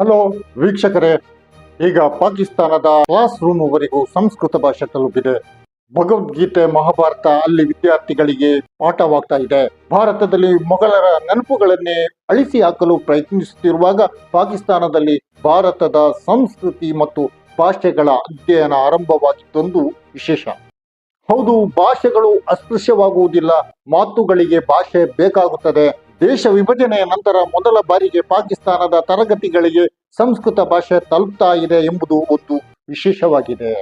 Hello ವೀಕ್ಷಕರೇ, ಈಗ ಪಾಕಿಸ್ತಾನದ ಕ್ಲಾಸ್ ರೂಮ್ವರೆಗೂ ಸಂಸ್ಕೃತ ಭಾಷೆ ತಲುಪಿದೆ. ಭಗವದ್ಗೀತೆ, ಮಹಾಭಾರತ, ಅಲ್ಲಿ ವಿದ್ಯಾರ್ಥಿಗಳಿಗೆ ಪಾಠವಾಗ್ತಾ ಇದೆ. ಭಾರತದಲ್ಲಿ ಮೊಘಲರ ನೆನಪುಗಳನ್ನೇ ಅಳಿಸಿ ಹಾಕಲು ಪ್ರಯತ್ನಿಸುತ್ತಿರುವಾಗ ಪಾಕಿಸ್ತಾನದಲ್ಲಿ ಭಾರತದ ಸಂಸ್ಕೃತಿ ಮತ್ತು ಭಾಷೆಗಳ ಅಧ್ಯಯನ ಆರಂಭವಾಗಿದ್ದೊಂದು ವಿಶೇಷ. ಹೌದು, ಭಾಷೆಗಳು ಅಸ್ಪೃಶ್ಯವಾಗುವುದಿಲ್ಲ, ಮಾತುಗಳಿಗೆ ಭಾಷೆ ಬೇಕಾಗುತ್ತದೆ. ದೇಶ ವಿಭಜನೆಯ ನಂತರ ಮೊದಲ ಬಾರಿಗೆ ಪಾಕಿಸ್ತಾನದ ತರಗತಿಗಳಿಗೆ ಸಂಸ್ಕೃತ ಭಾಷೆ ತಲುಪ್ತಾ ಇದೆ ಎಂಬುದು ಒಂದು ವಿಶೇಷವಾಗಿದೆ.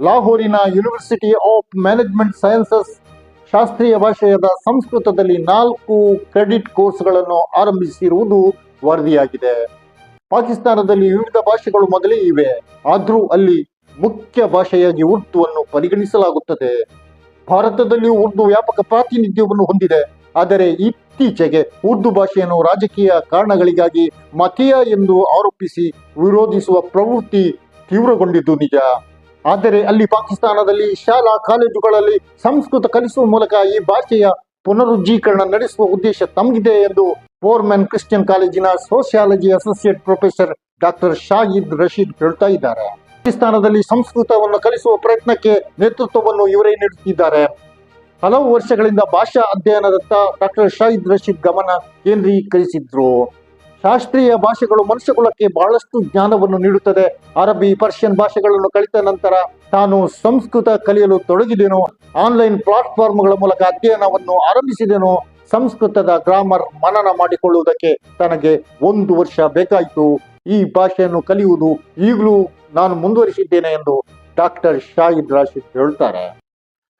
ಲಾಹೋರಿನ ಯೂನಿವರ್ಸಿಟಿ ಆಫ್ ಮ್ಯಾನೇಜ್ಮೆಂಟ್ ಸೈನ್ಸಸ್ ಶಾಸ್ತ್ರೀಯ ಭಾಷೆಯಾದ ಸಂಸ್ಕೃತದಲ್ಲಿ ನಾಲ್ಕು ಕ್ರೆಡಿಟ್ ಕೋರ್ಸ್ಗಳನ್ನು ಆರಂಭಿಸಿರುವುದು ವರದಿಯಾಗಿದೆ. ಪಾಕಿಸ್ತಾನದಲ್ಲಿ ವಿವಿಧ ಭಾಷೆಗಳು ಮೊದಲೇ ಇವೆ. ಆದರೂ ಅಲ್ಲಿ ಮುಖ್ಯ ಭಾಷೆಯಾಗಿ ಉರ್ದುವನ್ನು ಪರಿಗಣಿಸಲಾಗುತ್ತದೆ. ಭಾರತದಲ್ಲಿಯೂ ಉರ್ದು ವ್ಯಾಪಕ ಪ್ರಾತಿನಿಧ್ಯವನ್ನು ಹೊಂದಿದೆ. ಆದರೆ ಇತ್ತೀಚೆಗೆ ಉರ್ದು ಭಾಷೆಯನ್ನು ರಾಜಕೀಯ ಕಾರಣಗಳಿಗಾಗಿ ಮತೀಯ ಎಂದು ಆರೋಪಿಸಿ ವಿರೋಧಿಸುವ ಪ್ರವೃತ್ತಿ ತೀವ್ರಗೊಂಡಿದ್ದು ನಿಜ. ಆದರೆ ಅಲ್ಲಿ ಪಾಕಿಸ್ತಾನದಲ್ಲಿ ಶಾಲಾ ಕಾಲೇಜುಗಳಲ್ಲಿ ಸಂಸ್ಕೃತ ಕಲಿಸುವ ಮೂಲಕ ಈ ಭಾಷೆಯ ಪುನರುಜ್ಜೀಕರಣ ನಡೆಸುವ ಉದ್ದೇಶ ತಮಗಿದೆ ಎಂದು ಫೋರ್ಮೆನ್ ಕ್ರಿಶ್ಚಿಯನ್ ಕಾಲೇಜಿನ sociology associate professor doctor Shahid Rashid ಹೇಳ್ತಾ ಇದ್ದಾರೆ. ಪಾಕಿಸ್ತಾನದಲ್ಲಿ ಸಂಸ್ಕೃತವನ್ನು ಕಲಿಸುವ ಪ್ರಯತ್ನಕ್ಕೆ ನೇತೃತ್ವವನ್ನು ಇವರೇ ನೀಡುತ್ತಿದ್ದಾರೆ. ಹಲವು ವರ್ಷಗಳಿಂದ ಭಾಷಾ ಅಧ್ಯಯನದತ್ತ ಡಾಕ್ಟರ್ ಶಾಹಿದ್ ರಶೀದ್ ಗಮನ ಕೇಂದ್ರೀಕರಿಸಿದ್ರು. ಶಾಸ್ತ್ರೀಯ ಭಾಷೆಗಳು ಮನುಷ್ಯಕುಲಕ್ಕೆ ಬಹಳಷ್ಟು ಜ್ಞಾನವನ್ನು ನೀಡುತ್ತದೆ. ಅರಬಿ, ಪರ್ಷಿಯನ್ ಭಾಷೆಗಳನ್ನು ಕಲಿತ ನಂತರ ತಾನು ಸಂಸ್ಕೃತ ಕಲಿಯಲು ತೊಡಗಿದೆನೋ. ಆನ್ಲೈನ್ ಪ್ಲಾಟ್ಫಾರ್ಮ್ಗಳ ಮೂಲಕ ಅಧ್ಯಯನವನ್ನು ಆರಂಭಿಸಿದೆನೋ. ಸಂಸ್ಕೃತದ ಗ್ರಾಮರ್ ಮನನ ಮಾಡಿಕೊಳ್ಳುವುದಕ್ಕೆ ತನಗೆ ಒಂದು ವರ್ಷ ಬೇಕಾಯಿತು. ಈ ಭಾಷೆಯನ್ನು ಕಲಿಯುವುದು ಈಗಲೂ ನಾನು ಮುಂದುವರಿಸಿದ್ದೇನೆ ಎಂದು ಡಾಕ್ಟರ್ ಶಾಹಿದ್ ರಾಶಿದ್ ಹೇಳ್ತಾರೆ.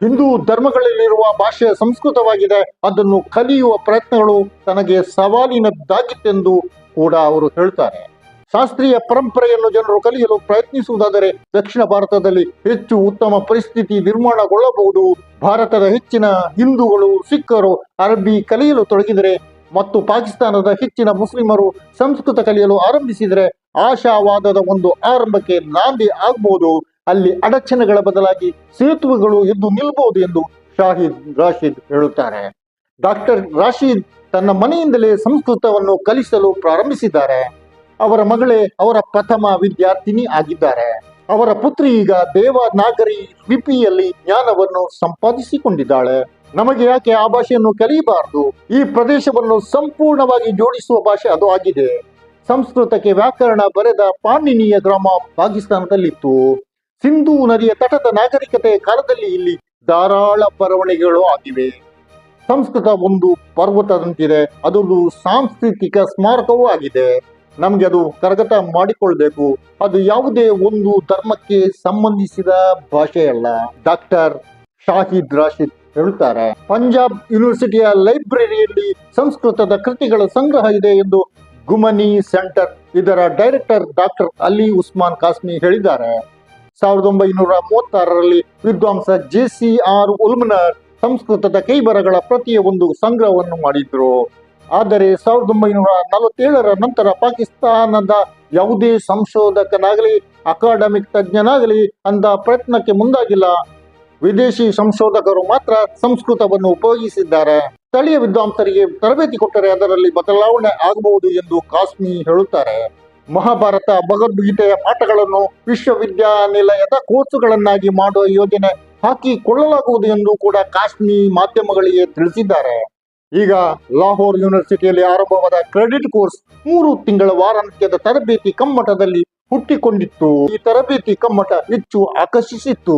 ಹಿಂದೂ ಧರ್ಮಗಳಲ್ಲಿರುವ ಭಾಷೆ ಸಂಸ್ಕೃತವಾಗಿದೆ. ಅದನ್ನು ಕಲಿಯುವ ಪ್ರಯತ್ನಗಳು ತನಗೆ ಸವಾಲಿನದ್ದಾಗಿತ್ತೆಂದು ಕೂಡ ಅವರು ಹೇಳ್ತಾರೆ. ಶಾಸ್ತ್ರೀಯ ಪರಂಪರೆಯನ್ನು ಜನರು ಕಲಿಯಲು ಪ್ರಯತ್ನಿಸುವುದಾದರೆ ದಕ್ಷಿಣ ಭಾರತದಲ್ಲಿ ಹೆಚ್ಚು ಉತ್ತಮ ಪರಿಸ್ಥಿತಿ ನಿರ್ಮಾಣಗೊಳ್ಳಬಹುದು. ಭಾರತದ ಹೆಚ್ಚಿನ ಹಿಂದೂಗಳು, ಸಿಖ್ಖರು, ಅರಬ್ಬಿ ಕಲಿಯಲು ತೊಡಗಿದರೆ ಮತ್ತು ಪಾಕಿಸ್ತಾನದ ಹೆಚ್ಚಿನ ಮುಸ್ಲಿಮರು ಸಂಸ್ಕೃತ ಕಲಿಯಲು ಆರಂಭಿಸಿದರೆ ಆಶಾವಾದದ ಒಂದು ಆರಂಭಕ್ಕೆ ನಾಂದಿ ಆಗಬಹುದು ಅಲ್ಲಿ ಅಡಚಣೆಗಳ ಬದಲಾಗಿ ಸೇತುವೆಗಳು ಎದ್ದು ನಿಲ್ಬಹುದು ಎಂದು ಶಾಹಿದ್ ರಾಶೀದ್ ಹೇಳುತ್ತಾರೆ. ಡಾಕ್ಟರ್ ರಾಶೀದ್ ತನ್ನ ಮನೆಯಿಂದಲೇ ಸಂಸ್ಕೃತವನ್ನು ಕಲಿಸಲು ಪ್ರಾರಂಭಿಸಿದ್ದಾರೆ. ಅವರ ಮಗಳೇ ಅವರ ಪ್ರಥಮ ವಿದ್ಯಾರ್ಥಿನಿ ಆಗಿದ್ದಾರೆ. ಅವರ ಪುತ್ರಿ ಈಗ ದೇವನಾಗರಿ ಲಿಪಿಯಲ್ಲಿ ಜ್ಞಾನವನ್ನು ಸಂಪಾದಿಸಿಕೊಂಡಿದ್ದಾಳೆ. ನಮಗೆ ಯಾಕೆ ಆ ಭಾಷೆಯನ್ನು ಕಲಿಯಬಾರದು? ಈ ಪ್ರದೇಶವನ್ನು ಸಂಪೂರ್ಣವಾಗಿ ಜೋಡಿಸುವ ಭಾಷೆ ಅದು ಆಗಿದೆ. ಸಂಸ್ಕೃತಕ್ಕೆ ವ್ಯಾಕರಣ ಬರೆದ ಪಾಣಿನಿಯ ಗ್ರಾಮ ಪಾಕಿಸ್ತಾನದಲ್ಲಿತ್ತು. ಸಿಂಧೂ ನದಿಯ ತಟದ ನಾಗರಿಕತೆಯ ಕಾಲದಲ್ಲಿ ಇಲ್ಲಿ ಧಾರಾಳ ಬರವಣಿಗೆಗಳು ಆಗಿವೆ. ಸಂಸ್ಕೃತ ಒಂದು ಪರ್ವತದಂತಿದೆ. ಅದೊಂದು ಸಾಂಸ್ಕೃತಿಕ ಸ್ಮಾರಕವೂ ಆಗಿದೆ. ನಮ್ಗೆ ಅದು ಕರಗತ ಮಾಡಿಕೊಳ್ಬೇಕು. ಅದು ಯಾವುದೇ ಒಂದು ಧರ್ಮಕ್ಕೆ ಸಂಬಂಧಿಸಿದ ಭಾಷೆಯಲ್ಲ. ಡಾಕ್ಟರ್ ಶಾಹಿದ್ ರಾಶಿದ್ ಹೇಳ್ತಾರೆ. ಪಂಜಾಬ್ ಯೂನಿವರ್ಸಿಟಿಯ ಲೈಬ್ರರಿಯಲ್ಲಿ ಸಂಸ್ಕೃತದ ಕೃತಿಗಳ ಸಂಗ್ರಹ ಇದೆ ಎಂದು ಗುಮನಿ ಸೆಂಟರ್ ಇದರ ಡೈರೆಕ್ಟರ್ ಡಾಕ್ಟರ್ ಅಲಿ ಉಸ್ಮಾನ್ ಕಾಸ್ಮಿ ಹೇಳಿದ್ದಾರೆ. ಸಾವಿರದ ಒಂಬೈನೂರ ಮೂವತ್ತಾರರಲ್ಲಿ ವಿದ್ವಾಂಸ ಜೆ ಸಿ ಆರ್ ಉಲ್ಮನರ್ ಸಂಸ್ಕೃತದ ಕೈಬರಗಳ ಪ್ರತಿಯ ಒಂದು ಸಂಗ್ರಹವನ್ನು ಮಾಡಿದ್ರು. ಆದರೆ ಸಾವಿರದ ಒಂಬೈನೂರ ನಲವತ್ತೇಳರ ನಂತರ ಪಾಕಿಸ್ತಾನದ ಯಾವುದೇ ಸಂಶೋಧಕನಾಗಲಿ, ಅಕಾಡೆಮಿಕ್ ತಜ್ಞನಾಗಲಿ ಅಂತ ಪ್ರಯತ್ನಕ್ಕೆ ಮುಂದಾಗಿಲ್ಲ. ವಿದೇಶಿ ಸಂಶೋಧಕರು ಮಾತ್ರ ಸಂಸ್ಕೃತವನ್ನು ಉಪಯೋಗಿಸಿದ್ದಾರೆ. ಸ್ಥಳೀಯ ವಿದ್ವಾಂಸರಿಗೆ ತರಬೇತಿ ಕೊಟ್ಟರೆ ಅದರಲ್ಲಿ ಬದಲಾವಣೆ ಆಗಬಹುದು ಎಂದು ಕಾಸ್ಮಿ ಹೇಳುತ್ತಾರೆ. ಮಹಾಭಾರತ, ಭಗವದ್ಗೀತೆಯ ಪಾಠಗಳನ್ನು ವಿಶ್ವವಿದ್ಯಾನಿಲಯದ ಕೋರ್ಸುಗಳನ್ನಾಗಿ ಮಾಡುವ ಯೋಜನೆ ಹಾಕಿಕೊಳ್ಳಲಾಗುವುದು ಎಂದು ಕೂಡ ಕಾಶ್ಮಿ ಮಾಧ್ಯಮಗಳಿಗೆ ತಿಳಿಸಿದ್ದಾರೆ. ಈಗ ಲಾಹೋರ್ ಯೂನಿವರ್ಸಿಟಿಯಲ್ಲಿ ಆರಂಭವಾದ ಕ್ರೆಡಿಟ್ ಕೋರ್ಸ್ ಮೂರು ತಿಂಗಳ ವಾರಾಂತ್ಯದ ತರಬೇತಿ ಕಮ್ಮಟದಲ್ಲಿ ಹುಟ್ಟಿಕೊಂಡಿತ್ತು. ಈ ತರಬೇತಿ ಕಮ್ಮಟ ಹೆಚ್ಚು ಆಕರ್ಷಿಸಿತ್ತು.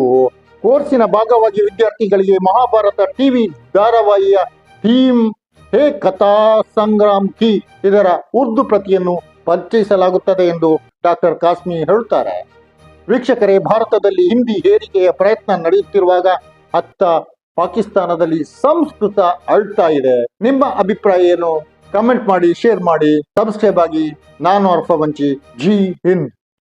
ಕೋರ್ಸಿನ ಭಾಗವಾಗಿ ವಿದ್ಯಾರ್ಥಿಗಳಿಗೆ ಮಹಾಭಾರತ ಟಿವಿ ಧಾರಾವಾಹಿಯ ಥೀಮ್ ಹೇ ಕಥಾ ಸಂಗ್ರಾಮ್ ಕಿ ಇದರ ಉರ್ದು ಪ್ರತಿಯನ್ನು ಪರಿಚಯಿಸಲಾಗುತ್ತದೆ ಎಂದು ಡಾಕ್ಟರ್ ಕಾಸ್ಮಿ ಹೇಳುತ್ತಾರೆ. ವೀಕ್ಷಕರೇ, ಭಾರತದಲ್ಲಿ ಹಿಂದಿ ಹೇರಿಕೆಯ ಪ್ರಯತ್ನ ನಡೆಯುತ್ತಿರುವಾಗ ಅತ್ತ ಪಾಕಿಸ್ತಾನದಲ್ಲಿ ಸಂಸ್ಕೃತ ಅಳ್ತಾ ಇದೆ. ನಿಮ್ಮ ಅಭಿಪ್ರಾಯ ಏನು? ಕಮೆಂಟ್ ಮಾಡಿ, ಶೇರ್ ಮಾಡಿ, ಸಬ್ಸ್ಕ್ರೈಬ್ ಆಗಿ. ನಾನು ಅರ್ಫ ಜಿ ಹಿಂದ್.